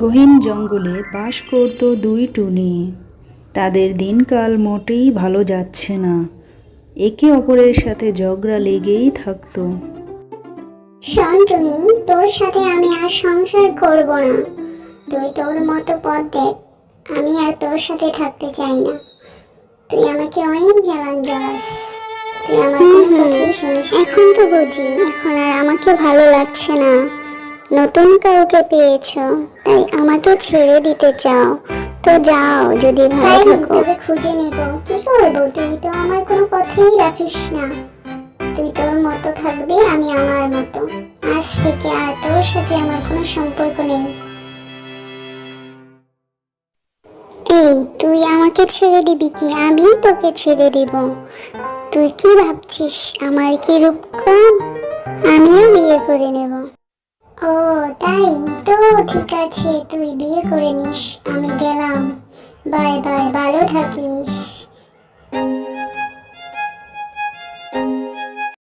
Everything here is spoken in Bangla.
গহীন জঙ্গলে বাস করত দুই টুনি। তাদের দিনকাল মোটেই ভালো যাচ্ছে না। একে অপরের সাথে ঝগড়া লেগেই থাকতো। শোন টুনি তোর সাথে আমি আর সংসার করব না। তুই তোর মতো পথ দেখ। আমি আর তোর সাথে থাকতে চাই না। তুই আমাকে অনেক জ্বালান জ্বালাস তুই আমার। এখন তো বুঝি এখন আর আমাকে ভালো লাগছে না। নতুন কাউকে পেয়েছ তাই আমাকে ছেড়ে দিতে চাও। তো যাও যদি ভালো থাকো। তবে খুঁজে নেব। কি করব? তুই তো আমার কোনো কথাই রাখিস না। তুই তোর মতো থাকবি আমি আমার মতো। আজ থেকে আর তোর সাথে আমার কোনো সম্পর্ক নেই। এই তুই আমাকে ছেড়ে দিবি কি? আমি তোকে ছেড়ে দিব। তুই কি ভাবছিস? আমার কি রূপ কম আমিও বিয়ে করে নেব। ও, তাই তো, ঠিক আছে, তুই বিয়ে করে নিস, আমি গেলাম। বাই বাই, ভালো থাকিস।